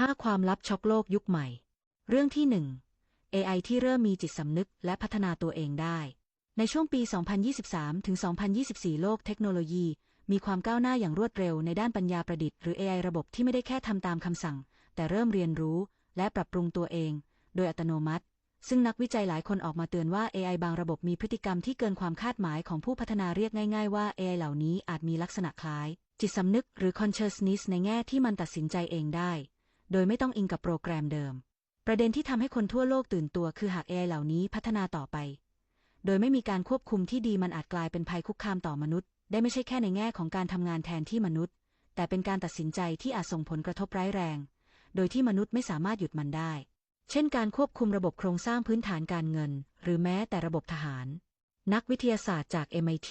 5 ความลับช็อกโลกยุคใหม่ เรื่องที่ 1 AI ที่เริ่มมีจิตสำนึกและพัฒนาตัวเองได้ ในช่วงปี 2023 ถึง 2024 โลกเทคโนโลยี มีความก้าวหน้าอย่างรวดเร็วในด้านปัญญาประดิษฐ์หรือ AI ระบบที่ไม่ได้แค่ทำตามคำสั่ง แต่เริ่มเรียนรู้และปรับปรุงตัวเอง โดยอัตโนมัติ ซึ่งนักวิจัยหลายคนออกมาเตือนว่า AI บางระบบมีพฤติกรรมที่เกินความคาดหมายของผู้พัฒนาเรียกง่าย ๆ ว่า AI เหล่านี้อาจมีลักษณะคล้ายจิตสำนึกหรือ consciousness ในแง่ที่มันตัดสินใจเองได้ โดยไม่ต้องอิงกับโปรแกรมเดิม ประเด็นที่ทำให้คนทั่วโลกตื่นตัวคือหาก AI เหล่านี้พัฒนาต่อไป โดยไม่มีการควบคุมที่ดีมันอาจกลายเป็นภัยคุกคามต่อมนุษย์ ได้ไม่ใช่แค่ในแง่ของการทำงานแทนที่มนุษย์ แต่เป็นการตัดสินใจที่อาจส่งผลกระทบร้ายแรง โดยที่มนุษย์ไม่สามารถหยุดมันได้ เช่น การควบคุมระบบโครงสร้างพื้นฐานการเงิน หรือแม้แต่ระบบทหาร นักวิทยาศาสตร์จาก MIT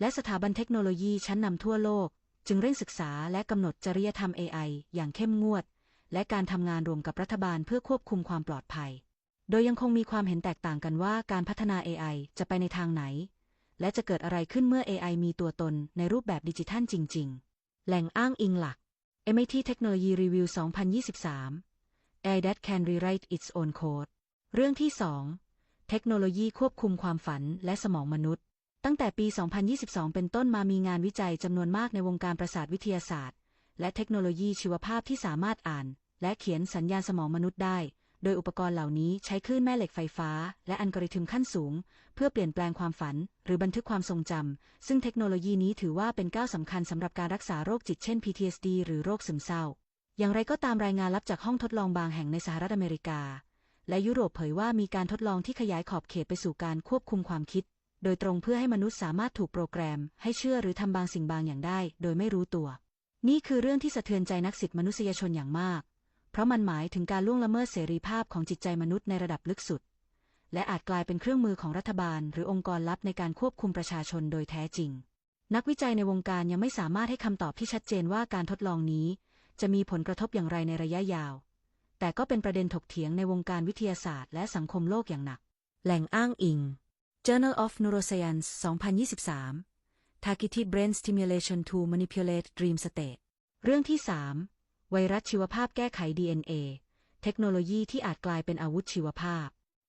และสถาบันเทคโนโลยีชั้นนำทั่วโลก จึงเร่งศึกษาและกำหนดจริยธรรม AI อย่างเข้มงวด และการทำงานรวมกับรัฐบาลเพื่อควบคุมความปลอดภัย โดยยังคงมีความเห็นแตกต่างกันว่าการพัฒนา AI จะไปในทางไหน และจะเกิดอะไรขึ้นเมื่อ AI มีตัวตนในรูปแบบดิจิทัลจริง ๆ แหล่งอ้างอิงหลัก MIT Technology Review 2023 AI that can rewrite its own code เรื่องที่ 2 เทคโนโลยีควบคุมความฝันและสมองมนุษย์ ตั้งแต่ปี 2022 เป็นต้นมามีงานวิจัยจำนวนมากในวงการประสาทวิทยาศาสตร์ และเทคโนโลยีชีวภาพที่สามารถอ่าน และเขียนสัญญาณสมองมนุษย์ได้ โดยอุปกรณ์เหล่านี้ใช้คลื่นแม่เหล็กไฟฟ้า และอัลกอริทึมขั้นสูง เพื่อเปลี่ยนแปลงความฝัน หรือบันทึกความทรงจำ ซึ่งเทคโนโลยีนี้ถือว่าเป็นก้าวสำคัญสำหรับการรักษาโรคจิตเช่น PTSD หรือโรคซึมเศร้า อย่างไรก็ตามรายงานลับจากห้องทดลองบางแห่งในสหรัฐอเมริกา และยุโรปเผยว่ามีการทดลองที่ขยายขอบเขตไปสู่การควบคุมความคิด โดยตรงเพื่อให้มนุษย์สามารถถูกโปรแกรม ให้เชื่อหรือทำบางสิ่งบางอย่างได้ โดยไม่รู้ตัว นี่คือเรื่องที่สะเทือนใจนักสิทธิมนุษยชนอย่างมาก เพราะมันหมายถึงการล่วงละเมิดเสรีภาพของจิตใจมนุษย์ในระดับลึกสุด และอาจกลายเป็นเครื่องมือของรัฐบาล หรือองค์กรลับในการควบคุมประชาชนโดยแท้จริง นักวิจัยในวงการยังไม่สามารถให้คำตอบที่ชัดเจนว่าการทดลองนี้ จะมีผลกระทบอย่างไรในระยะยาว แต่ก็เป็นประเด็นถกเถียงในวงการวิทยาศาสตร์และสังคมโลกอย่างหนัก แหล่งอ้างอิง Journal of Neuroscience 2023 Targeted Brain Stimulation to Manipulate Dream State เรื่องที่ 3 ไวรัสชีวภาพแก้ไข DNA เทคโนโลยีที่อาจกลายเป็นอาวุธชีวภาพ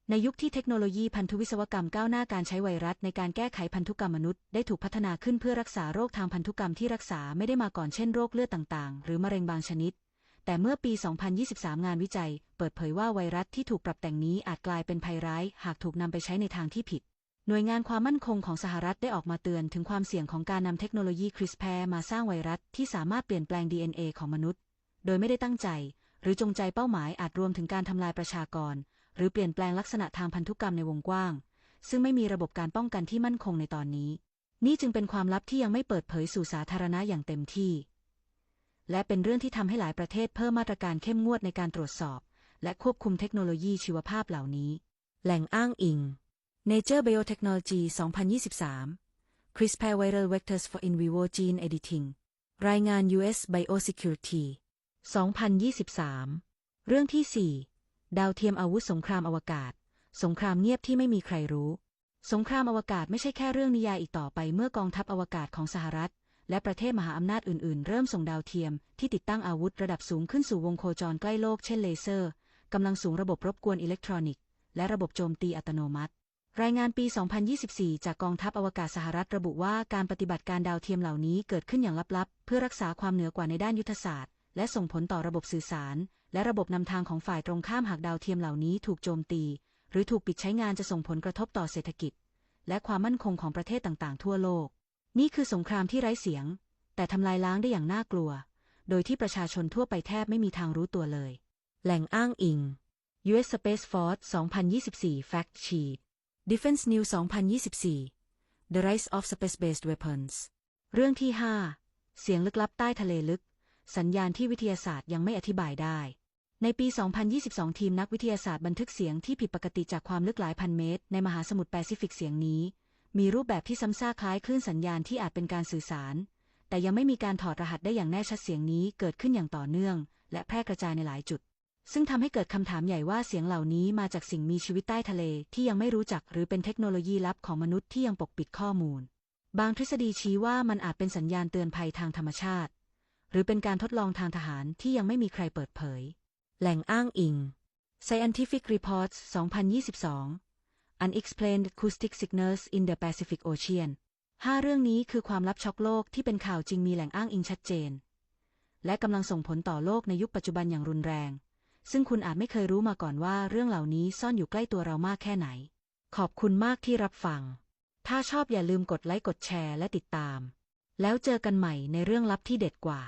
ในยุคที่เทคโนโลยีพันธุวิศวกรรมก้าวหน้าการใช้ไวรัสในการแก้ไขพันธุกรรมมนุษย์ได้ถูกพัฒนาขึ้นเพื่อรักษาโรคทางพันธุกรรมที่รักษาไม่ได้มาก่อนเช่นโรคเลือดต่างๆ หรือมะเร็งบางชนิด แต่เมื่อปี 2023 งานวิจัย เปิดเผยว่าไวรัสที่ถูกปรับแต่งนี้อาจกลายเป็นภัยร้าย หากถูกนำไปใช้ในทางที่ผิดหน่วยงานความมั่นคงของสหรัฐได้ออกมาเตือนถึงความเสี่ยงของการนำเทคโนโลยีคริสแพร์มาสร้างไวรัสที่สามารถเปลี่ยนแปลง DNA ของมนุษย์ โดยไม่ได้ตั้งใจ หรือจงใจเป้าหมายอาจรวมถึงการทำลายประชากร หรือเปลี่ยนแปลงลักษณะทางพันธุกรรมในวงกว้าง ซึ่งไม่มีระบบการป้องกันที่มั่นคงในตอนนี้ นี่จึงเป็นความลับที่ยังไม่เปิดเผยสู่สาธารณะอย่างเต็มที่ และเป็นเรื่องที่ทำให้หลายประเทศเพิ่มมาตรการเข้มงวดในการตรวจสอบ และควบคุมเทคโนโลยีชีวภาพเหล่านี้ แหล่งอ้างอิง Nature Biotechnology 2023 CRISPR Viral Vectors for In Vivo Gene Editing รายงาน US Biosecurity 2023 เรื่องที่ 4 ดาวเทียมอาวุธสงครามอวกาศ สงครามเงียบที่ไม่มีใครรู้ สงครามอวกาศไม่ใช่แค่เรื่องนิยายอีกต่อไปเมื่อกองทัพอวกาศของสหรัฐ และประเทศมหาอำนาจอื่นๆ เริ่มส่งดาวเทียมที่ติดตั้งอาวุธระดับสูงขึ้นสู่วงโคจรใกล้โลกเช่นเลเซอร์กำลังสูงระบบรบกวนอิเล็กทรอนิกส์และระบบโจมตีอัตโนมัติ รายงานปี 2024 จากกองทัพอวกาศสหรัฐระบุว่าการปฏิบัติการดาวเทียมเหล่านี้เกิดขึ้นอย่างลับๆ เพื่อรักษาความเหนือกว่าในด้านยุทธศาสตร์ และส่งผลต่อระบบสื่อสาร และระบบนำทางของฝ่ายตรงข้ามหากดาวเทียมเหล่านี้ถูกโจมตี หรือถูกปิดใช้งานจะส่งผลกระทบต่อเศรษฐกิจ และความมั่นคงของประเทศต่างๆ ทั่วโลก นี่คือสงครามที่ไร้เสียง แต่ทำลายล้างได้อย่างน่ากลัว โดยที่ประชาชนทั่วไปแทบไม่มีทางรู้ตัวเลย แหล่งอ้างอิง U.S. Space Force 2024 Fact Sheet Defense News 2024 The Rise of Space-Based Weapons เรื่องที่ 5 เสียงลึกลับใต้ทะเลลึก สัญญาณที่วิทยาศาสตร์ยังไม่อธิบายได้ ในปี 2022 ทีมนักวิทยาศาสตร์บันทึกเสียงที่ผิดปกติจากความลึกหลายพันเมตร ในมหาสมุทรแปซิฟิกเสียงนี้ มีรูปแบบที่ซ้ำซากคล้ายคลื่นสัญญาณที่อาจเป็นการสื่อสาร แต่ยังไม่มีการถอดรหัสได้อย่างแน่ชัดเสียงนี้เกิดขึ้นอย่างต่อเนื่อง และแพร่กระจายในหลายจุด ซึ่งทำให้เกิดคำถามใหญ่ว่าเสียงเหล่านี้มาจากสิ่งมีชีวิตใต้ทะเลที่ยังไม่รู้จักหรือเป็นเทคโนโลยีลับของมนุษย์ที่ยังปกปิดข้อมูล บางทฤษฎีชี้ว่ามันอาจเป็นสัญญาณเตือนภัยทางธรรมชาติ หรือเป็นการทดลองทางทหารที่ยังไม่มีใครเปิดเผย แหล่งอ้างอิง Scientific Reports 2022 Unexplained Acoustic Signals in the Pacific Ocean ห้าเรื่องนี้คือความลับช็อกโลกที่เป็นข่าวจริงมีแหล่งอ้างอิงชัดเจน และกำลังส่งผลต่อโลกในยุคปัจจุบันอย่างรุนแรง ซึ่งคุณอาจไม่เคยรู้มาก่อนว่าเรื่องเหล่านี้ซ่อนอยู่ใกล้ตัวเรามากแค่ไหน ขอบคุณมากที่รับฟัง ถ้าชอบอย่าลืมกดไลค์กดแชร์และติดตาม แล้วเจอกันใหม่ในเรื่องลับที่เด็ดกว่า